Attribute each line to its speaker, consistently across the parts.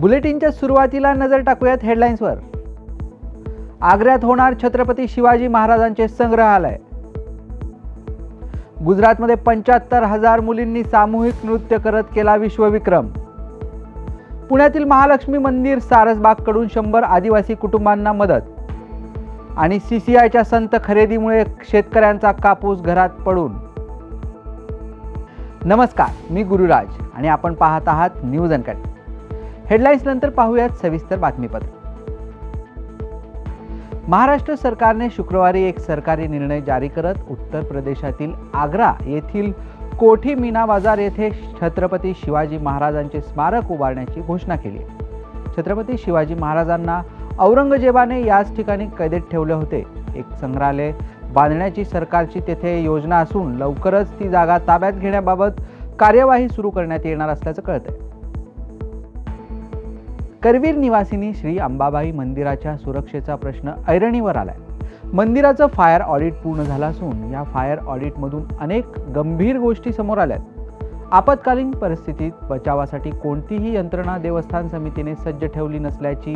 Speaker 1: बुलेटिनच्या सुरुवातीला नजर टाकूयात हेडलाईन्सवर आग्र्यात होणार छत्रपती शिवाजी महाराजांचे संग्रहालय. गुजरातमध्ये पंच्याहत्तर हजार मुलींनी सामूहिक नृत्य करत केला विश्वविक्रम. पुण्यातील महालक्ष्मी मंदिर सारसबागकडून शंभर आदिवासी कुटुंबांना मदत. आणि सी सी आयच्या संत खरेदीमुळे शेतकऱ्यांचा कापूस घरात पडून. नमस्कार मी गुरुराज आणि आपण पाहत आहात न्यूज अनकट. हेडलाईन्स नंतर पाहूयात सविस्तर बातमीपत्र. महाराष्ट्र सरकारने शुक्रवारी एक सरकारी निर्णय जारी करत उत्तर प्रदेशातील आग्रा येथील कोठी मीना बाजार येथे छत्रपती शिवाजी महाराजांचे स्मारक उभारण्याची घोषणा केली. छत्रपती शिवाजी महाराजांना औरंगजेबाने याच ठिकाणी कैदेत ठेवले होते. एक संग्रहालय बांधण्याची सरकारची तेथे योजना असून लवकरच ती जागा ताब्यात घेण्याबाबत कार्यवाही सुरू करण्यात येणार असल्याचं कळतंय. करवीर निवासिनी श्री अंबाबाई मंदिराच्या सुरक्षेचा प्रश्न ऐरणीवर आलाय. मंदिराचं फायर ऑडिट पूर्ण झालं असून या फायर ऑडिटमधून अनेक गंभीर गोष्टी समोर आल्यात. आपत्कालीन परिस्थितीत बचावासाठी कोणतीही यंत्रणा देवस्थान समितीने सज्ज ठेवली नसल्याची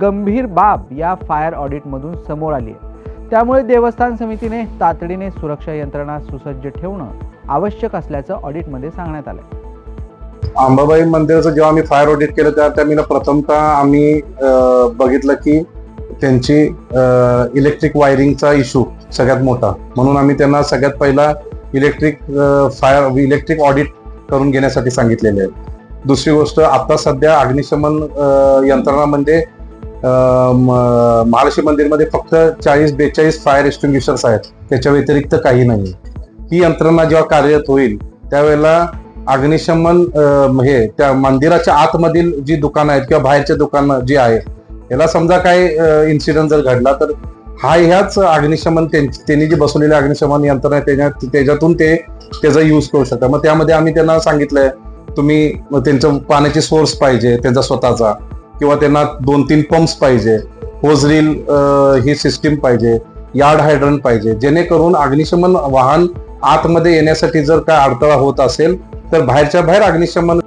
Speaker 1: गंभीर बाब या फायर ऑडिटमधून समोर आली आहे त्यामुळे देवस्थान समितीने तातडीने सुरक्षा यंत्रणा सुसज्ज ठेवणं आवश्यक असल्याचं ऑडिटमध्ये सांगण्यात आलं
Speaker 2: अंबाबाई मंदिराचं जेव्हा आम्ही फायर ऑडिट केलं त्या त्यावेळेला प्रथमतः आम्ही बघितलं की त्यांची इलेक्ट्रिक वायरिंगचा इश्यू सगळ्यात मोठा. म्हणून आम्ही त्यांना सगळ्यात पहिला इलेक्ट्रिक फायर इलेक्ट्रिक ऑडिट करून घेण्यासाठी सांगितलेले आहे. दुसरी गोष्ट आता सध्या अग्निशमन यंत्रणामध्ये यंत्रणा म्हणजे, महालक्ष्मी मंदिरमध्ये फक्त चाळीस बेचाळीस फायर एक्स्टिंग्युशर्स आहेत. त्याच्या व्यतिरिक्त काही नाही. ही यंत्रणा जेव्हा कार्यरत होईल त्यावेळेला अग्निशमन हे त्या मंदिराच्या आतमधील जी दुकानं आहेत किंवा बाहेरचे दुकानं जी आहे याला समजा काय इन्सिडेंट जर घडला तर हा ह्याच अग्निशमन त्यांनी जी बसवलेली अग्निशमन यंत्रणा आहे त्याच्यातून ते त्याचा यूज करू शकतात. मग त्यामध्ये आम्ही त्यांना सांगितलंय तुम्ही त्यांचं पाण्याची सोर्स पाहिजे त्यांचा स्वतःचा किंवा त्यांना दोन तीन पंप्स पाहिजे होजरील ही सिस्टीम पाहिजे यार्ड हायड्रन पाहिजे जेणेकरून अग्निशमन वाहन आतमध्ये येण्यासाठी जर काय अडथळा होत असेल तर बाहेरच्या बाहेर अग्निशमन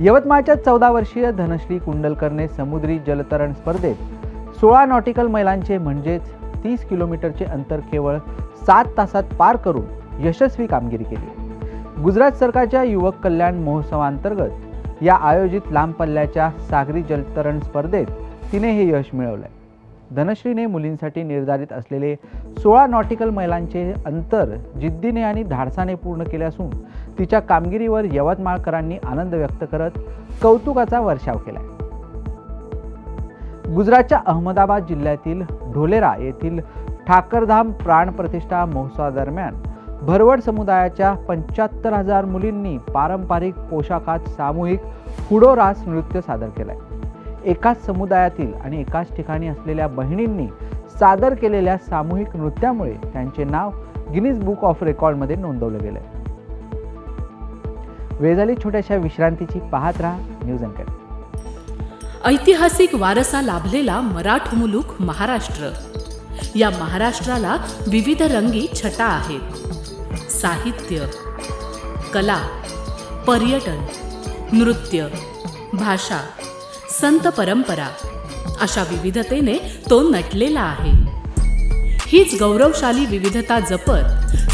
Speaker 1: यवतमाळच्या चौदा वर्षीय धनश्री कुंडलकरने समुद्री जलतरण स्पर्धेत सोळा नॉटिकल मैलांचे म्हणजेच तीस किलोमीटरचे अंतर केवळ सात तासात पार करून यशस्वी कामगिरी केली. गुजरात सरकारच्या युवक कल्याण महोत्सवांतर्गत या आयोजित लांब पल्ल्याच्या सागरी जलतरण स्पर्धेत तिने हे यश मिळवलंय. धनश्रीने मुलींसाठी निर्धारित असलेले सोळा नॉटिकल मैलांचे अंतर जिद्दीने आणि धाडसाने पूर्ण केले असून तिच्या कामगिरीवर यवतमाळकरांनी आनंद व्यक्त करत कौतुकाचा वर्षाव केलाय. गुजरातच्या अहमदाबाद जिल्ह्यातील ढोलेरा येथील ठाकरधाम प्राणप्रतिष्ठा महोत्सवादरम्यान भरवड समुदायाच्या पंच्याहत्तर हजार मुलींनी पारंपरिक पोशाखात सामूहिक हुडो रास नृत्य सादर केलंय. एकाच समुदायातील आणि एकाच ठिकाणी असलेल्या बहिणींनी सादर केलेल्या सामूहिक नृत्यामुळे त्यांचे नाव गिनीज बुक ऑफ रेकॉर्डमध्ये नोंदवलं गेलं आहे झाली छोट्याशा विश्रांतीची पाहत राहा न्यूज अँकर
Speaker 3: ऐतिहासिक वारसा लाभलेला मराठ मुलूक महाराष्ट्र. या महाराष्ट्राला विविध रंगी छटा आहेत. साहित्य कला पर्यटन नृत्य भाषा संत परंपरा अशा विविधतेने तो नटलेला आहे. हीच गौरवशाली विविधता जपत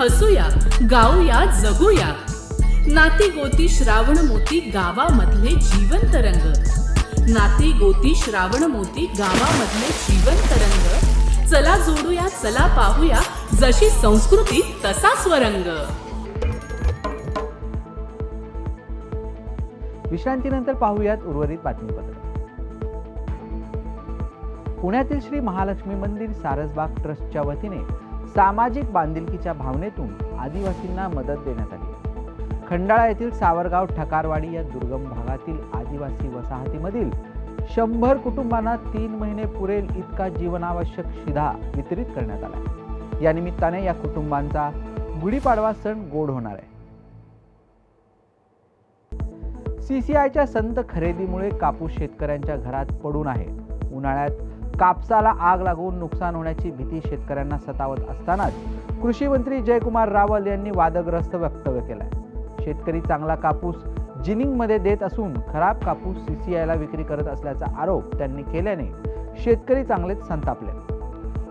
Speaker 3: हसूया गाऊया जगूया. नाती गोती श्रावण मोती गावामधले जीवन रंग नाती गोती श्रावण मोती गावामधले जीवन तरंग. चला जोडूया चला पाहूया जशी संस्कृती तसा स्वरंग.
Speaker 1: विश्रांतीनंतर पाहूयात उर्वरित बातमीपत्र. पुण्यातील श्री महालक्ष्मी मंदिर सारसबाग ट्रस्टच्या वतीने सामाजिक बांधिलकीच्या भावनेतून आदिवासींना मदत देण्यात आली. खंडाळा येथील सावरगाव ठकारवाडी या दुर्गम भागातील आदिवासी वसाहतीमधील शंभर कुटुंबांना तीन महिने पुरेल इतका जीवनावश्यक शिधा वितरित करण्यात आला. या निमित्ताने या कुटुंबांचा गुढीपाडवा सण गोड होणार आहे. सीसीआयच्या संत खरेदीमुळे कापूस शेतकऱ्यांच्या घरात पडून आहे. उन्हाळ्यात कापसाला आग लागून नुकसान होण्याची भीती शेतकऱ्यांना सतावत असतानाच कृषी मंत्री जयकुमार रावल यांनी वादग्रस्त वक्तव्य केलंय. शेतकरी चांगला कापूस जिनिंगमध्ये देत असून खराब कापूस सीसीआयला विक्री करत असल्याचा आरोप त्यांनी केल्याने शेतकरी चांगलेच संतापले.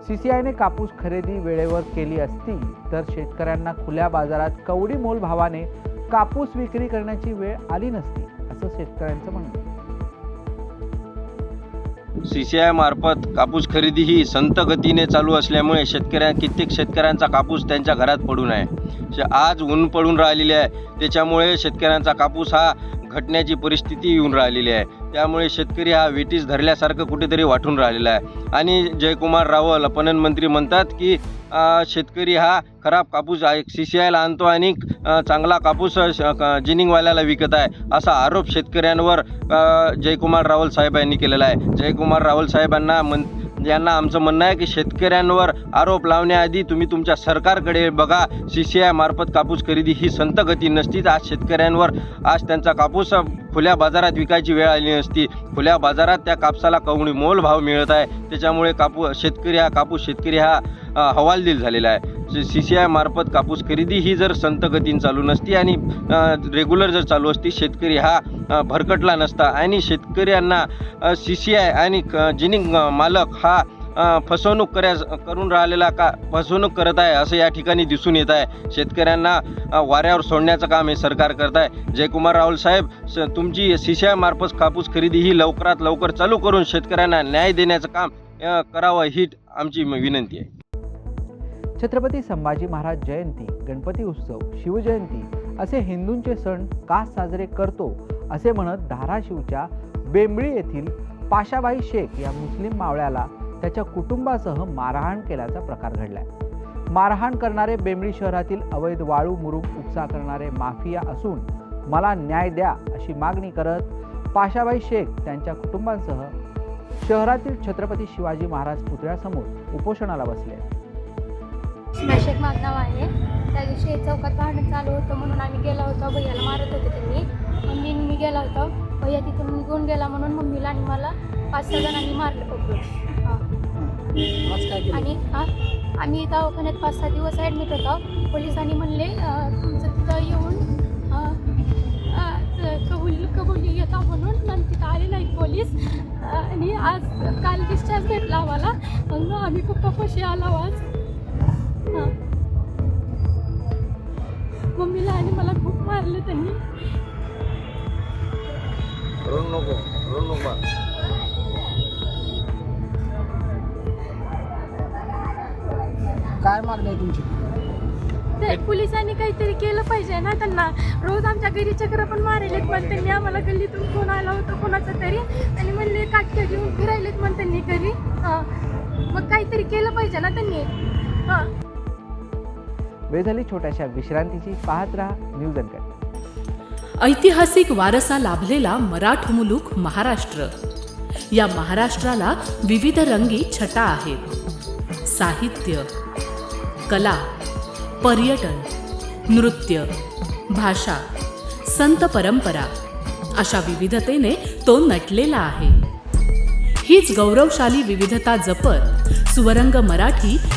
Speaker 1: सीसीआयने कापूस खरेदी वेळेवर केली असती तर शेतकऱ्यांना खुल्या बाजारात कवडी मोल भावाने कापूस विक्री करण्याची वेळ आली नसती असं शेतकऱ्यांचं म्हणणं सी
Speaker 4: सी आय मार्फत कापूस खरेदी ही संत गतीने चालू असल्यामुळे शेतकऱ्या कित्येक शेतकऱ्यांचा कापूस त्यांच्या घरात पडून आहे. आज ऊन पडून राहिलेले आहे त्याच्यामुळे शेतकऱ्यांचा कापूस हा घटण्याची परिस्थिती येऊन राहिलेली आहे. त्यामुळे शेतकरी हा वेटीस धरल्यासारखं कुठेतरी वाटून राहिलेला आहे. आणि जयकुमार रावल पणन मंत्री म्हणतात की शेतकरी हा खराब कापूस सी सी आयला आणतो आणि चांगला कापूस जिनिंगवाल्याला विकत आहे असा आरोप शेतकऱ्यांवर जयकुमार रावल साहेब यांनी केलेला आहे. जयकुमार रावल साहेबांना मन यांना आमचं म्हणणं आहे की शेतकऱ्यांवर आरोप लावण्याआधी तुम्ही तुमच्या सरकारकडे बघा. सी सी आय मार्फत कापूस खरेदी ही संत गती नसतीच. आज शेतकऱ्यांवर आज त्यांचा कापूस खुल्या बाजारात विकायची वेळ आली नसती. खुल्या बाजारात त्या कापसाला कवणी मोल भाव मिळत आहे. त्याच्यामुळे कापू शेतकरी हा कापूस शेतकरी हा हवालदिल झालेला आहे. सी सी आय मार्फत कापूस खरेदी ही जर संतगतीन चालू नसती आणि रेग्युलर जर चालू असती शेतकरी हा भरकटला नसता. आणि शेतकऱ्यांना सी सी आय आणि क- जिनिंग मालक हा फसवणूक कर्या करून राहिलेला का फसवणूक करत आहे असं या ठिकाणी दिसून येत आहे. शेतकऱ्यांना वाऱ्यावर सोडण्याचं काम हे सरकार करत आहे जयकुमार राहुल साहेब स- तुमची सी सी आय मार्फत कापूस खरेदी ही लवकरात लवकर चालू करून शेतकऱ्यांना न्याय देण्याचं काम करावं ही आमची विनंती आहे.
Speaker 1: छत्रपती संभाजी महाराज जयंती गणपती उत्सव शिवजयंती असे हिंदूंचे सण का साजरे करतो असे म्हणत धाराशिवच्या बेंबळी येथील पाशाबाई शेख या मुस्लिम मावळ्याला त्याच्या कुटुंबासह मारहाण केल्याचा प्रकार घडलाय. मारहाण करणारे बेंबळी शहरातील अवैध वाळू मुरुम उपसा करणारे माफिया असून मला न्याय द्या अशी मागणी करत पाशाबाई शेख त्यांच्या कुटुंबांसह शहरातील छत्रपती शिवाजी महाराज पुतळ्यासमोर उपोषणाला बसले. आहेत.
Speaker 5: माझं नाव आहे. त्या दिवशी चौकात भांडण चालू होतं म्हणून आम्ही गेला होतो. भैयाला मारत होते त्यांनी. मम्मी मी गेला होतो. भैया तिथून निघून गेला म्हणून मम्मीला आणि मला पाच सहा जणांनी मारलं पकडून. हां. आणि आम्ही दवाखान्यात पाच सहा दिवस ॲडमिट होतो. पोलिसांनी म्हणले तुमचं तिथं येऊन अं, कबुल कबुली घेता म्हणून आणि तिथं आले नाही पोलीस. आणि आज काल डिस्चार्ज भेटला आम्हाला. मग आम्ही पप्पा कशी आला आज. हां. मम्मीला आणि मला खूप मारलं त्यांनी.
Speaker 6: काय मागणी आहे तुमची?
Speaker 5: ते पोलिसांनी काहीतरी केलं पाहिजे ना त्यांना. रोज आमच्या घरी चक्र पण मारलेत पण त्यांनी. आम्हाला गल्लीतून फोन आला होता कोणाचा तरी. आणि म्हणले काटक्या घेऊन फिरायलेत पण त्यांनी घरी. हां. मग काहीतरी केलं पाहिजे ना त्यांनी. हां.
Speaker 1: वेळ झाली छोट्याशा विश्रांतीची पाहत राहा न्यूज अनकट.
Speaker 3: ऐतिहासिक वारसा लाभलेला मराठ मुलूक महाराष्ट्र. या महाराष्ट्राला विविध रंगी छटा आहेत. साहित्य कला पर्यटन नृत्य भाषा संत परंपरा अशा विविधतेने तो नटलेला आहे. हीच गौरवशाली विविधता जपत सुवरंग मराठी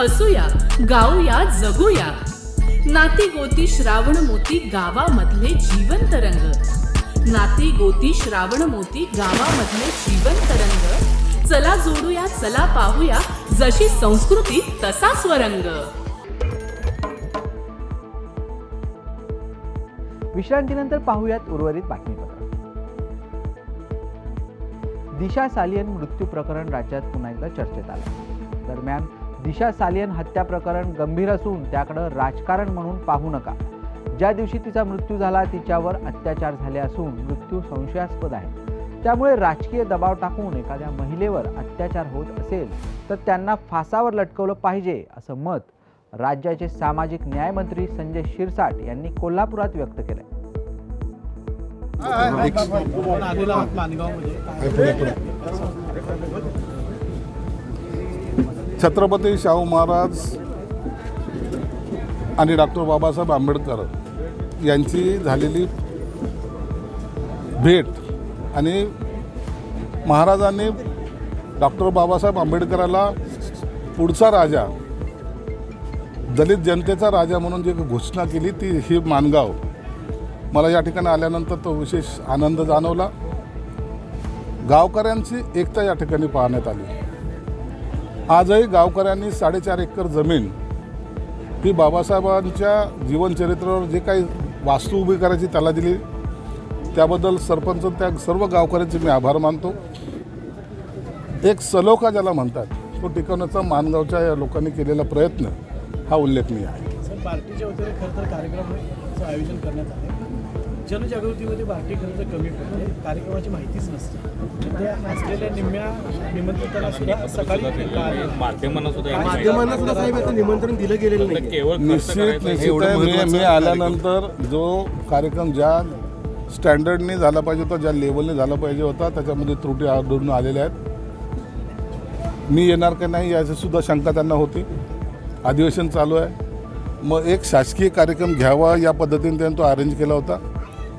Speaker 3: हसूया गाऊया जगूया. नाती गोती श्रावण मोती गावामधले जीवंत रंग. नाती गोती श्रावण मोती गावामधले जीवंत रंग. चला जोडूया चला पाहूया जशी संस्कृती तसा स्वरंग.
Speaker 1: विश्रांतीनंतर पाहूयात उर्वरित बातमीपत्र. दिशा सालियन मृत्यू प्रकरण राज्यात पुन्हा एकदा चर्चेत आलं. दरम्यान दिशा सालियन हत्या प्रकरण गंभीर असून त्याकडं राजकारण म्हणून पाहू नका. ज्या दिवशी तिचा मृत्यू झाला तिच्यावर अत्याचार झाले असून मृत्यू संशयास्पद आहे. त्यामुळे राजकीय दबाव टाकून एखाद्या महिलेवर अत्याचार होत असेल तर त्यांना फासावर लटकवलं पाहिजे असं मत राज्याचे सामाजिक न्यायमंत्री संजय शिरसाट यांनी कोल्हापुरात व्यक्त केलंय.
Speaker 6: छत्रपती शाहू महाराज आणि डॉक्टर बाबासाहेब आंबेडकर यांची झालेली भेट आणि महाराजांनी डॉक्टर बाबासाहेब आंबेडकराला पुढचा राजा दलित जनतेचा राजा म्हणून जी घोषणा केली ती ही मानगाव. मला या ठिकाणी आल्यानंतर तो विशेष आनंद जाणवला. गावकऱ्यांची एकता या ठिकाणी पाहण्यात आली. आजही गावकऱ्यांनी साडेचार एकर जमीन ही बाबासाहेबांच्या जीवनचरित्रावर जे काही वास्तू उभी करायची त्याला दिली. त्याबद्दल सरपंच त्या सर्व गावकऱ्यांचे मी आभार मानतो. एक सलोखा ज्याला म्हणतात तो टिकवण्याचा मानगावच्या या लोकांनी केलेला प्रयत्न हा उल्लेखनीय आहे.
Speaker 7: पार्टीच्या वतीने खरं तर कार्यक्रम आयोजन करण्यात आले. जनजागृतीमध्ये बार्टी खरं तर कमी पडते कार्यक्रमाची माहितीच नसते. त्या असलेल्या निम्म्या निमंत्रितांना सुद्धा सकाळी
Speaker 8: माध्यमांना सुद्धा
Speaker 7: माध्यमांना सुद्धा साहेब आता निमंत्रण दिलं गेलेलं नाही
Speaker 8: केवळ खर्च
Speaker 6: निश्चित निश्चित आहे. मी. आल्यानंतर जो कार्यक्रम ज्या स्टँडर्डने झाला पाहिजे होता ज्या लेवलने झाला पाहिजे होता त्याच्यामध्ये त्रुटी आढळून आलेल्या आहेत. मी येणार का नाही याची सुद्धा शंका त्यांना होती. अधिवेशन चालू आहे. मग एक शासकीय कार्यक्रम घ्यावा या पद्धतीने त्यांनी तो अरेंज केला होता.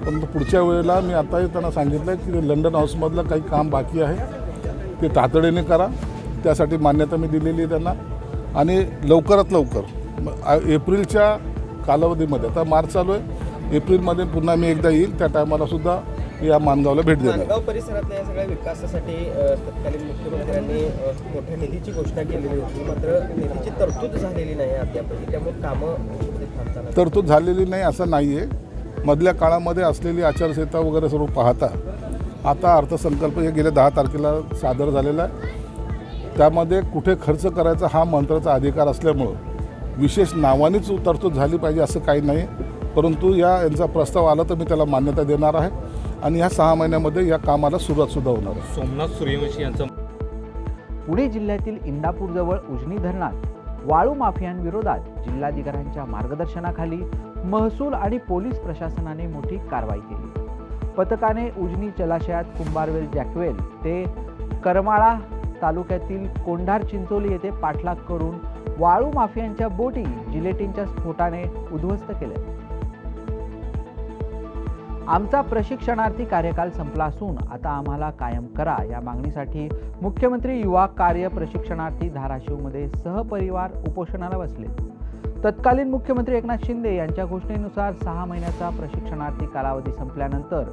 Speaker 6: परंतु पुढच्या वेळेला मी आताही त्यांना सांगितलं की लंडन हाऊसमधलं काही काम बाकी आहे. ते तातडीने करा. त्यासाठी मान्यता मी दिलेली आहे त्यांना. आणि लवकरात लवकर एप्रिलच्या कालावधीमध्ये आता मार्च चालू आहे. एप्रिलमध्ये पुन्हा मी एकदा येईल. त्या टायमाला सुद्धा या मानगावला भेट देणार. आहे.
Speaker 9: माणगाव परिसरातल्या या सगळ्या विकासासाठी तत्कालीन मुख्यमंत्र्यांनी मोठ्या निधीची घोषणा केलेली होती. मात्र निधीची तरतूद झालेली नाही अद्यापही. त्यामुळे कामं थांबताना
Speaker 6: तरतूद झालेली नाही असं नाही आहे मधल्या काळामध्ये असलेली आचारसंहिता वगैरे सर्व पाहता आता अर्थसंकल्प हे गेल्या दहा तारखेला सादर झालेला आहे. त्यामध्ये कुठे खर्च करायचा हा मंत्र्याचा अधिकार असल्यामुळं विशेष नावानेच तरतूद झाली पाहिजे असं काही नाही परंतु या यांचा प्रस्ताव आला तर मी त्याला मान्यता देणार आहे. आणि ह्या सहा महिन्यामध्ये या कामाला सुरुवातसुद्धा होणार आहे.
Speaker 8: सोमनाथ सूर्यवंशी यांचं
Speaker 1: पुणे जिल्ह्यातील इंदापूरजवळ उजनी धरणात वाळू माफियांविरोधात जिल्हाधिकाऱ्यांच्या मार्गदर्शनाखाली महसूल आणि पोलीस प्रशासनाने मोठी कारवाई केली. पथकाने उजनी जलाशयात कुंभारवेल जॅकवेल ते करमाळा तालुक्यातील कोंढार चिंचोली येथे पाठलाग करून वाळू माफियांच्या बोटी जिलेटिनच्या स्फोटाने उद्ध्वस्त केल्या आमचा प्रशिक्षणार्थी कार्यकाल संपला असून आता आम्हाला कायम करा या मागणीसाठी मुख्यमंत्री युवा कार्य प्रशिक्षणार्थी धाराशिवमध्ये सहपरिवार उपोषणाला बसले. तत्कालीन मुख्यमंत्री एकनाथ शिंदे यांच्या घोषणेनुसार सहा महिन्याचा प्रशिक्षणार्थी कालावधी संपल्यानंतर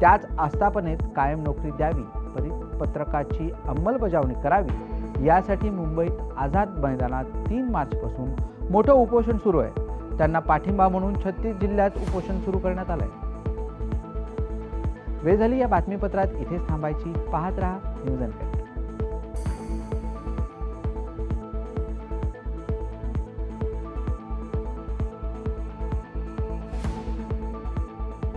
Speaker 1: त्याच आस्थापनेत कायम नोकरी द्यावी परिपत्रकाची अंमलबजावणी करावी. यासाठी मुंबईत आझाद मैदानात तीन मार्चपासून मोठं उपोषण सुरू आहे. त्यांना पाठिंबा म्हणून छत्तीस जिल्ह्यात उपोषण सुरू करण्यात आलं आहे वेळ झाली या बातमीपत्रात इथेच थांबायची. पाहत रहा न्यूज अँड